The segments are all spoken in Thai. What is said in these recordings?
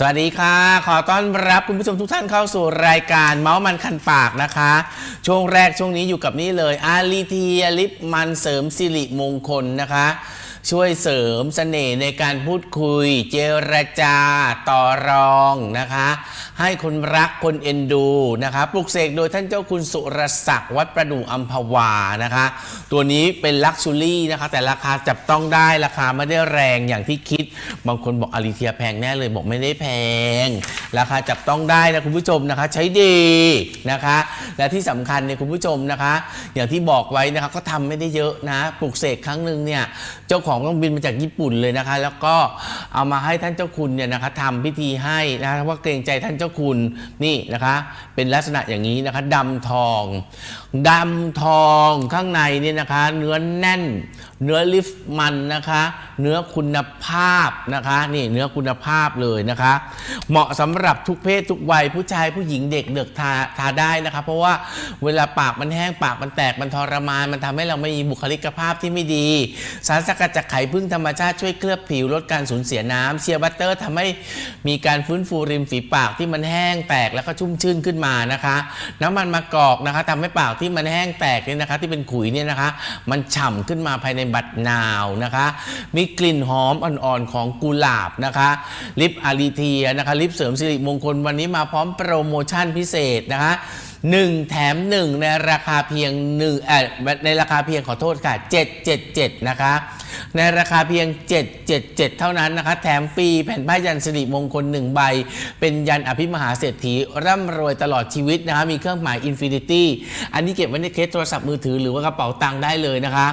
สวัสดีค่ะ ขอต้อนรับคุณผู้ชมทุกท่านเข้าสู่รายการเมาส์มันคันปากนะคะ ช่วงแรกช่วงนี้อยู่กับนี่เลยอาลีเทียลิปมันเสริมสิริมงคลนะคะ ช่วยเสริมเสน่ห์ในการพูดคุย เจรจา ต่อรองนะคะ ให้คนรักคนเอ็นดูนะคะปลุกเสกโดยท่านเจ้าคุณสุรศักดิ์วัดประดู่อัมพวานะคะ ตัวนี้เป็นลักชูรี่นะคะ แต่ราคาจับต้องได้ราคาไม่ได้แรงอย่างที่คิด บางคนบอกอาริเทียแพงแน่เลยบอกไม่ได้แพง ราคาจับต้องได้นะคุณผู้ชมนะคะ ใช้ดีนะคะ และที่สำคัญเนี่ยคุณผู้ชมนะคะ อย่างที่บอกไว้นะคะก็ทำไม่ได้เยอะนะปลุกเสกครั้งหนึ่งเนี่ยเจ้าของต้องบินมาจากญี่ปุ่นเลยนะคะ แล้วก็เอามาให้ท่านเจ้าคุณเนี่ยนะคะทำพิธีให้นะคะว่าเกรงใจท่านเจ้าคุณนี่นะคะ เป็นลักษณะอย่างนี้นะคะดำทองดำทองข้างในเนี่ยนะคะ เนื้อแน่นเนื้อลิฟมันนะคะ เนื้อคุณภาพนะคะ นี่เนื้อคุณภาพเลยนะคะ เหมาะสำหรับทุกเพศทุกวัยผู้ชายผู้หญิงเด็กเด็กทาทาได้นะคะ เพราะว่าเวลาปากมันแห้งปากมันแตกมันทรมาน มันทำให้เราไม่มีบุคลิกภาพที่ไม่ดี สารสกัดจากไข่พึ่งธรรมชาติช่วยเคลือบผิวลดการสูญเสียน้ำเชียร์บัตเตอร์ทำให้มีการฟื้นฟูริมฝีปากที่มันแห้งแตกแล้วก็ชุ่มชื่นขึ้นมานะคะ น้ำมันมะกอกนะคะทำให้ปากที่มันแห้งแตกเนี่ยนะคะ ที่เป็นขุยเนี่ยนะคะ มันฉ่ำขึ้นมาภายในบัดนาวนะคะ มีกลิ่นหอมอ่อนๆของกุหลาบนะคะ ลิปอาริเทียนะคะ ลิปเสริมสิริมงคลวันนี้มาพร้อมโปรโมชั่นพิเศษนะคะ 1 แถม 1 ในราคาเพียง1เอ่อในราคาเพียงขอโทษค่ะ 777 นะคะ ในราคาเพียง 777 เท่านั้นนะคะ แถมฟรีแผ่นป้ายยันสิริมงคล 1 ใบ เป็นยันอภิมหาเศรษฐี ร่ำรวยตลอดชีวิตนะคะ มีเครื่องหมายอินฟินิตี้อันนี้เก็บไว้ในเคสโทรศัพท์มือถือหรือว่ากระเป๋าตังค์ได้เลยนะคะ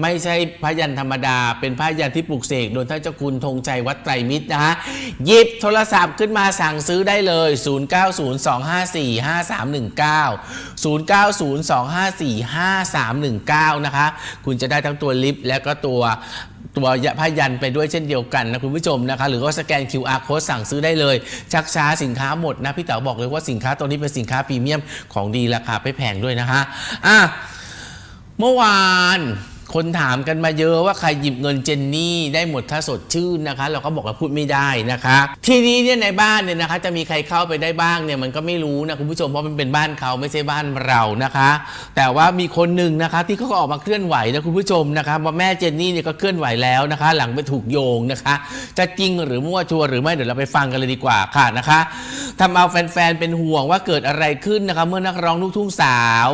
ไม่ใช่พยันธรรมดา เป็นพยันที่ปลูกเสกโดยท่านเจ้าคุณธงชัยวัดไตรมิตรนะคะหยิบโทรศัพท์ขึ้นมาสั่งซื้อได้เลย 0902545319 0902545319 นะคะ คุณจะได้ทั้งตัวลิฟต์และก็ตัวตัวพยันไปด้วยเช่นเดียวกันนะคุณผู้ชมนะคะ หรือว่าสแกน QR code สั่งซื้อได้เลย ชักช้าสินค้าหมดนะ พี่เต๋อบอกเลยว่าสินค้าตัวนี้เป็นสินค้าพรีเมียมของดีราคาไม่แพงด้วยนะคะอะเมื่อวาน คนถามกันมาเยอะว่าใครหยิบเงินเจนนี่ได้หมดถ้าสดชื่นนะคะ เราก็บอกว่าพูดไม่ได้นะคะ ทีนี้เนี่ยในบ้านเนี่ยนะคะ จะมีใครเข้าไปได้บ้างเนี่ยมันก็ไม่รู้นะคุณผู้ชมเพราะมันเป็นบ้านเขาไม่ใช่บ้านเรานะคะ แต่ว่ามีคนหนึ่งนะคะ ที่เขาก็ออกมาเคลื่อนไหวนะคุณผู้ชมนะคะว่าแม่เจนนี่เนี่ยก็เคลื่อนไหวแล้วนะคะ หลังไปถูกโยงนะคะ จะจริงหรือมั่วชัวหรือไม่เดี๋ยวเราไปฟังกันเลยดีกว่าค่ะนะคะ ทำเอาแฟนๆ เป็นห่วงว่าเกิดอะไรขึ้นนะคะเมื่อนักร้องลูกทุ่งสาว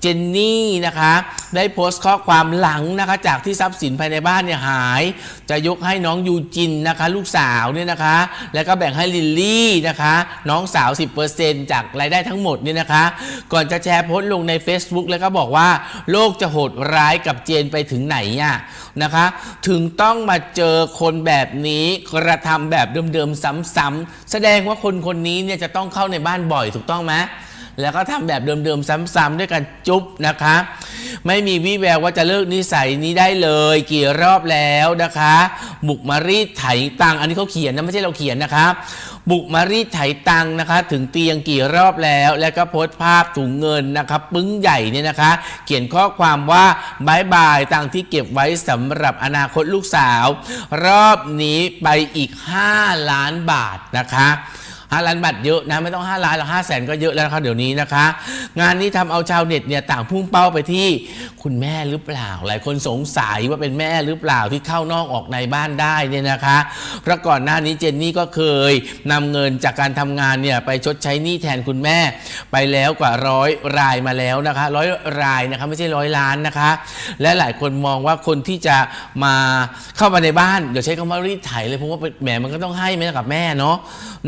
เจนนี่นะคะ ได้โพสต์ข้อความหลังนะคะ จากที่ทรัพย์สินภายในบ้านเนี่ยหาย จะยกให้น้องยูจินนะคะ ลูกสาวเนี่ยนะคะ แล้วก็แบ่งให้ลิลลี่นะคะ น้องสาว 10%จากรายได้ทั้งหมดเนี่ยนะคะ ก่อนจะแชร์โพสต์ลงใน Facebook แล้วก็บอกว่า โลกจะโหดร้ายกับเจนไปถึงไหนอะนะคะ ถึงต้องมาเจอคนแบบนี้กระทำแบบเดิมๆซ้ำๆแสดงว่าคนคนนี้เนี่ยจะต้องเข้าในบ้านบ่อยถูกต้องไหมแล้วก็ทำแบบเดิมๆซ้ำๆด้วยกันจุ๊บนะคะ ไม่มีวี่แววว่าจะเลิกนิสัยนี้ได้เลย กี่รอบแล้วนะคะ บุกมารีดไถตังอันนี้เขาเขียนนะไม่ใช่เราเขียนนะคะบุกมารีดไถตังนะคะ ถึงเตียงกี่รอบแล้ว แล้วก็โพสต์ภาพถุงเงินนะคะปึ้งใหญ่เนี่ยนะคะ เขียนข้อความว่าบายบายตังที่เก็บไว้สำหรับอนาคตลูกสาว รอบนี้ไปอีก 5 ล้านบาทนะคะ ห้าล้านบาทเยอะนะไม่ต้อง5ล้านหรอกห้าแสนก็เยอะแล้วนะคะเดี๋ยวนี้นะคะ งานนี้ทำเอาชาวเน็ตเนี่ยต่างพุ่งเป้าไปที่คุณแม่หรือเปล่า หลายคนสงสัยว่าเป็นแม่หรือเปล่าที่เข้านอกออกในบ้านได้เนี่ยนะคะเพราะก่อนหน้านี้เจนนี่ก็เคยนำเงินจากการทำงานเนี่ยไปชดใช้หนี้แทนคุณแม่ ไปแล้วกว่าร้อยรายมาแล้วนะคะร้อยรายนะคะไม่ใช่ร้อยล้านนะคะ และหลายคนมองว่าคนที่จะมาเข้ามาในบ้านเดี๋ยวใช้คำว่ารีดไถเลยเพราะว่าแหมมันก็ต้องให้แม่กับแม่เนาะ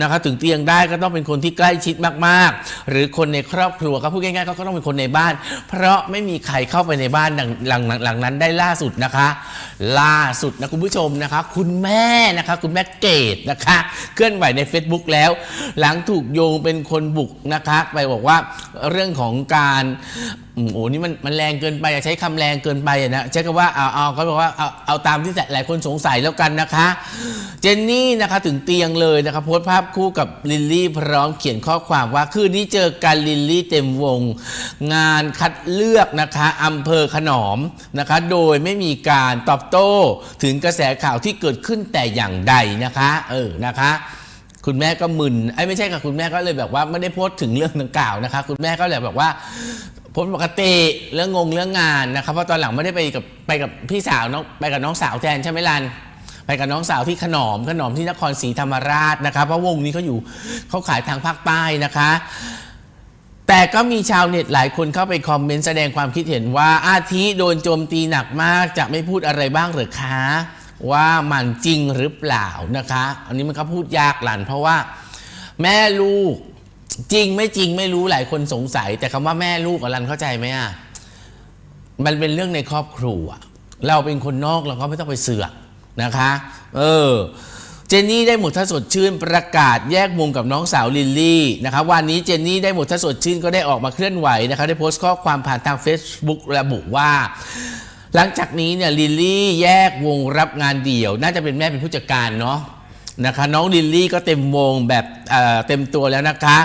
นะคะถึงเตียงได้ก็ต้องเป็นคนที่ใกล้ชิดมากๆ หรือคนในครอบครัวก็พูดง่ายๆเขาก็ต้องเป็นคนในบ้าน เพราะไม่มีใครเข้าไปในบ้านหลังหลังหลังนั้นได้ล่าสุดนะคะ ล่าสุดนะคุณผู้ชมนะคะ คุณแม่นะคะ คุณแม่เกดนะคะ เคลื่อนไหวใน Facebook แล้ว หลังถูกโยงเป็นคนบุกนะคะ ไปบอกว่าเรื่องของการอืมโอ้นี่มันมันแรงเกินไปอย่าใช้คำแรงเกินไปอะนะใช้คำว่าเอาเอาเขาบอกว่าเอาเอาตามที่หลายคนสงสัยแล้วกันนะคะ เจนนี่นะคะถึงเตียงเลยนะคะโพสต์ภาพคู่กับลิลลี่พร้อมเขียนข้อความว่าคืนนี้เจอกันลิลลี่เต็มวง งานคัดเลือกนะคะอำเภอขนอมนะคะ โดยไม่มีการตอบโต้ถึงกระแสข่าวที่เกิดขึ้นแต่อย่างใดนะคะ เออนะคะ คุณแม่ก็มึนไอ้ยไม่ใช่ค่ะคุณแม่ก็เลยแบบว่าไม่ได้โพสต์ถึงเรื่องดังกล่าวนะคะ คุณแม่ก็เลยแบบว่า โพสต์ปกติเรื่องงงเรื่องงานนะครับเพราะตอนหลังไม่ได้ไปกับไปกับพี่สาวน้องไปกับน้องสาวแทนใช่ไหมลันไปกับน้องสาวที่ขนอมขนอมที่นครศรีธรรมราชนะคะเพราะวงนี้เขาอยู่เขาขายทางภาคใต้นะคะ แต่ก็มีชาวเน็ตหลายคนเข้าไปคอมเมนต์แสดงความคิดเห็นว่าอาทิโดนโจมตีหนักมากจะไม่พูดอะไรบ้างหรือคะว่ามันจริงหรือเปล่านะคะ อันนี้มันก็พูดยากหลันเพราะว่าแม่ลูก จริงไม่จริงไม่รู้หลายคนสงสัย แต่คำว่าแม่ลูกอะรันเข้าใจไหมอะมันเป็นเรื่องในครอบครัว เราเป็นคนนอกเราก็ไม่ต้องไปเสือกนะคะ เออเจนนี่ได้หมดถ้าสดชื่นประกาศแยกวงกับน้องสาวลิลลี่นะคะวันนี้เจนนี่ได้หมดถ้าสดชื่นก็ได้ออกมาเคลื่อนไหวนะคะได้โพสต์ข้อความผ่านทาง Facebook ระบุว่า หลังจากนี้เนี่ยลิลลี่แยกวงรับงานเดี่ยว น่าจะเป็นแม่เป็นผู้จัดการเนาะ นะคะน้องลิลลี่ก็เต็มวงแบบเเต็มตัวแล้วนะคะ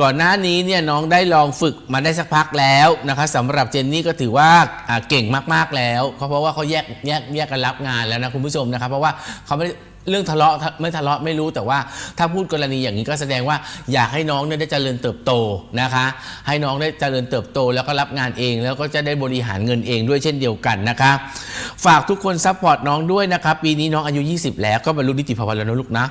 ก่อนหน้านี้เนี่ยน้องได้ลองฝึกมาได้สักพักแล้วนะคะสำหรับเจนนี่ก็ถือว่าอ่าเก่งมากๆแล้วเขาเพราะว่าเขาแยกแยกแยกกันรับงานแล้วนะคุณผู้ชมนะคะเพราะว่าเขาไม่เรื่องทะเลาะไม่ทะเลาะไม่รู้แต่ว่าถ้าพูดกรณีอย่างนี้ก็แสดงว่าอยากให้น้องเนี่ยได้เจริญเติบโตนะคะ ให้น้องได้เจริญเติบโตแล้วก็รับงานเอง แล้วก็จะได้บริหารเงินเองด้วยเช่นเดียวกันนะคะ ฝากทุกคนซัพพอร์ตน้องด้วยนะคะปีนี้น้องอายุ 20 แล้วก็บรรลุนิติภาวะแล้วนะลูกนะ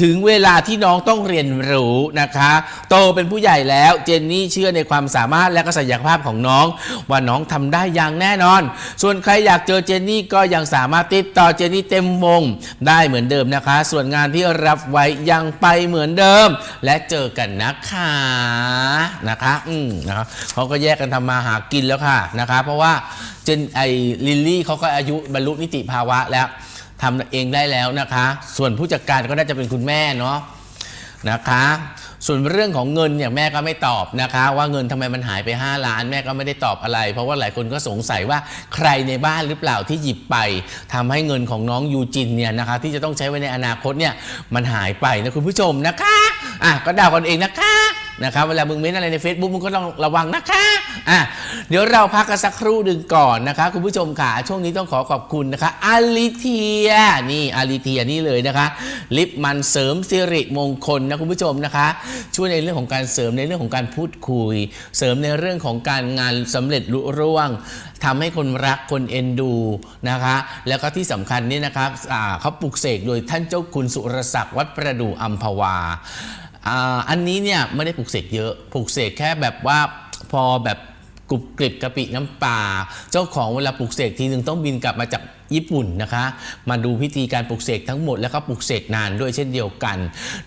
ถึงเวลาที่น้องต้องเรียนรู้นะคะ โตเป็นผู้ใหญ่แล้วเจนนี่เชื่อในความสามารถและก็ศักยภาพของน้อง ว่าน้องทำได้อย่างแน่นอน ส่วนใครอยากเจอเจนนี่ก็ยังสามารถติดต่อเจนนี่เต็มวงได้เหมือนเดิมนะคะ ส่วนงานที่รับไว้ยังไปเหมือนเดิม และเจอกันนะคะนะคะ อืมนะคะเขาก็แยกกันทำมาหากินแล้วค่ะนะคะ เพราะว่า จนไอลิลลี่เขาก็อายุบรรลุนิติภาวะแล้วทำเองได้แล้วนะคะ ส่วนผู้จัดการก็น่าจะเป็นคุณแม่เนาะนะคะ ส่วนเรื่องของเงินเนี่ยแม่ก็ไม่ตอบนะคะ ว่าเงินทำไมมันหายไป 5 ล้าน แม่ก็ไม่ได้ตอบอะไร เพราะว่าหลายคนก็สงสัยว่าใครในบ้านหรือเปล่าที่หยิบไปทำให้เงินของน้องยูจินเนี่ยนะคะ ที่จะต้องใช้ไว้ในอนาคตเนี่ยมันหายไปนะคุณผู้ชมนะคะอะก็เดากันเองนะคะ นะครับเวลามึงเม้นอะไรใน Facebook มึงก็ต้องระวังนะคะอะเดี๋ยวเราพักกันสักครู่หนึ่งก่อนนะคะ คุณผู้ชมค่ะช่วงนี้ต้องขอขอบคุณนะคะอาลิเทียนี่อาลิเทียนี่เลยนะคะ ลิปมันเสริมสิริมงคลนะคุณผู้ชมนะคะ ช่วยในเรื่องของการเสริมในเรื่องของการพูดคุย เสริมในเรื่องของการงานสำเร็จลุร่วงทำให้คนรักคนเอ็นดูนะคะ แล้วก็ที่สำคัญนี่นะครับเขาปลุกเสกโดยท่านเจ้าคุณสุรศักดิ์วัดประดู่อัมพวา อันนี้เนี่ยไม่ได้ปลูกเสกเยอะปลูกเสกแค่แบบว่าพอแบบกรุบกริบกะปิน้ำปลาเจ้าของเวลาปลูกเสกทีนึงต้องบินกลับมาจาก ญี่ปุ่นนะคะ มาดูพิธีการปลูกเสกทั้งหมดแล้วก็ปลูกเสกนานด้วยเช่นเดียวกัน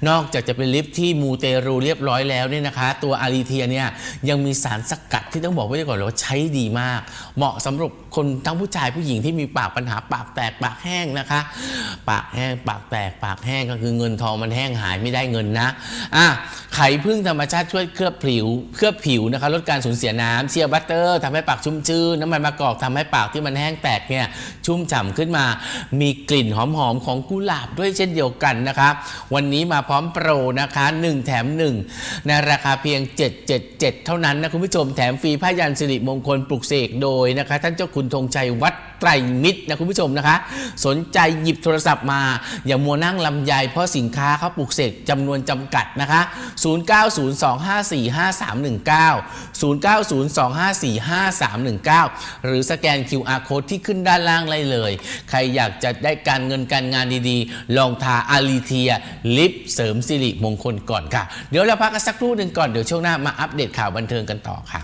นอกจากจะเป็นลิฟที่มูเตรูเรียบร้อยแล้วเนี่ยนะคะ ตัวอารีเทียเนี่ยยังมีสารสกัดที่ต้องบอกไว้ก่อนเลยว่าใช้ดีมาก เหมาะสำหรับคนทั้งผู้ชายผู้หญิงที่มีปากปัญหาปากแตกปากแห้งนะคะ ปากแห้งปากแตกปากแห้งก็คือเงินทองมันแห้งหายไม่ได้เงินนะอะไข่พึ่งธรรมชาติช่วยเคลือบผิว เคลือบผิวนะคะลดการสูญเสียน้ำเชียร์บัตเตอร์ทำให้ปากชุ่มชื่นน้ำมันมะกอกทำให้ปากที่มันแห้งแตกเนี่ยชุ่มฉ่ำขึ้นมา มีกลิ่นหอมๆของกุหลาบด้วยเช่นเดียวกันนะคะ วันนี้มาพร้อมโปรนะคะ 1 แถม 1 ในราคาเพียง 777 เท่านั้นนะคุณผู้ชมแถมฟรีผ้ายันสิริมงคลปลุกเสกโดยนะคะ ท่านเจ้าคุณธงชัยวัด ไตรมิตรนะคุณผู้ชมนะคะ สนใจหยิบโทรศัพท์มา อย่ามัวนั่งลำไยเพราะสินค้าเขาปลุกเสกจำนวนจำกัดนะคะ 0902545319 0902545319 หรือสแกน QR code ที่ขึ้นด้านล่างเลยเลย ใครอยากจะได้การเงินการงานดีๆ ลองทาอาลีเทีย ลิปเสริมสิริมงคลก่อนค่ะ เดี๋ยวเราพักกันสักครู่หนึ่งก่อนเดี๋ยวช่วงหน้ามาอัปเดตข่าวบันเทิงกันต่อค่ะ